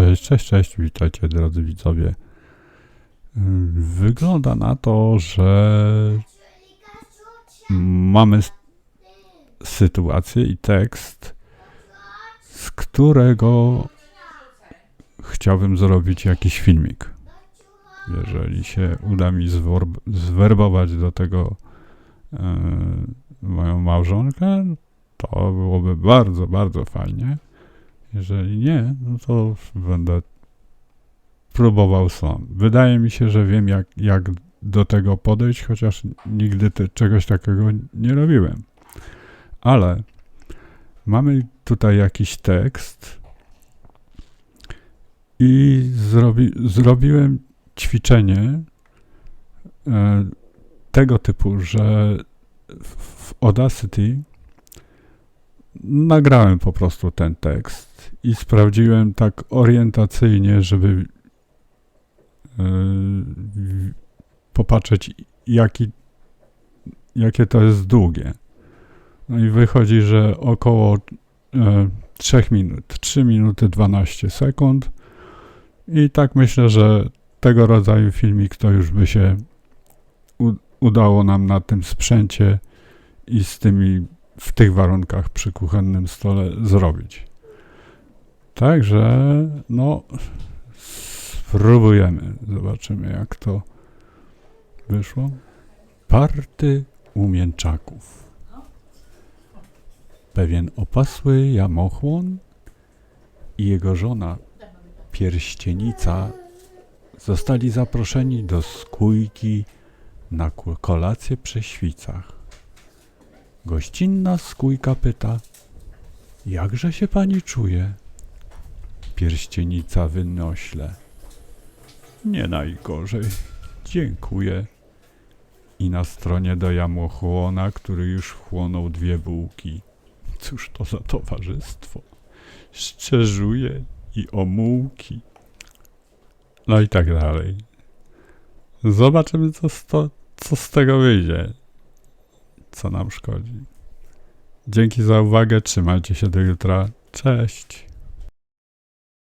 Cześć, cześć, cześć, witajcie drodzy widzowie. Wygląda na to, że mamy sytuację i tekst, z którego chciałbym zrobić jakiś filmik. Jeżeli się uda mi zwerbować do tego yy, moją małżonkę, to byłoby bardzo, bardzo fajnie. Jeżeli nie, no to będę próbował sam. Wydaje mi się, że wiem, jak, jak do tego podejść, chociaż nigdy te, czegoś takiego nie robiłem. Ale mamy tutaj jakiś tekst i zrobi, zrobiłem ćwiczenie e, tego typu, że w, Audacity nagrałem po prostu ten tekst i sprawdziłem tak orientacyjnie, żeby yy, popatrzeć, jaki, jakie to jest długie. No i wychodzi, że około e, 3 minut, 3 minuty 12 sekund. I tak myślę, że tego rodzaju filmik to już by się u, udało nam na tym sprzęcie i z tymi w tych warunkach przy kuchennym stole zrobić. Także, no, spróbujemy. Zobaczymy, jak to wyszło. Party u mięczaków. Pewien opasły jamochłon i jego żona, pierścienica, zostali zaproszeni do skójki na kolację przy świcach. Gościnna skójka pyta, jakże się pani czuje? Pierścienica wynośle. Nie najgorzej. Dziękuję. I na stronie do jamochłona, który już wchłonął dwie bułki. Cóż to za towarzystwo? Szczerzuje i omułki. No i tak dalej. Zobaczymy, co co z tego wyjdzie. Co nam szkodzi. Dzięki za uwagę. Trzymajcie się do jutra. Cześć.